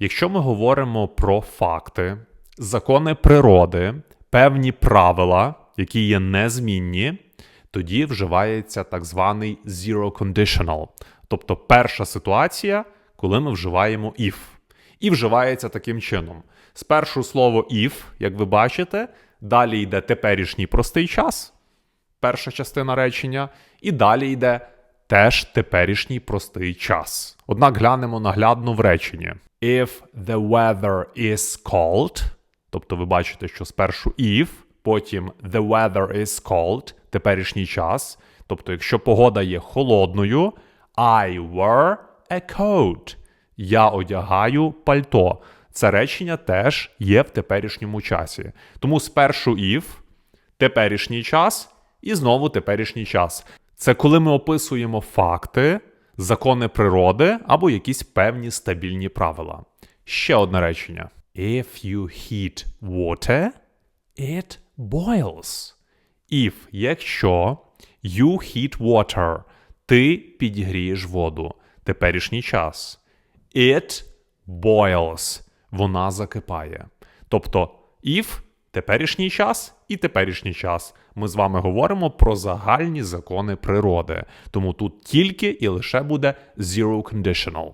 Якщо ми говоримо про факти, закони природи, певні правила, які є незмінні, тоді вживається так званий zero conditional, тобто перша ситуація, коли ми вживаємо if. І вживається таким чином. Спершу слово if, як ви бачите, далі йде теперішній простий час, перша частина речення, і далі йде теж теперішній простий час. Однак глянемо наглядно в реченні. If the weather is cold, тобто ви бачите, що спершу if, потім the weather is cold, теперішній час. Тобто, якщо погода є холодною, I wear a coat. Я одягаю пальто. Це речення теж є в теперішньому часі. Тому спершу if, теперішній час і знову теперішній час. Це коли ми описуємо факти, закони природи або якісь певні стабільні правила. Ще одне речення. If you heat water, it boils. If, якщо you heat water, ти підігрієш воду. Теперішній час. It boils. Вона закипає. Тобто, if теперішній час і теперішній час. Ми з вами говоримо про загальні закони природи. Тому тут тільки і лише буде zero conditional.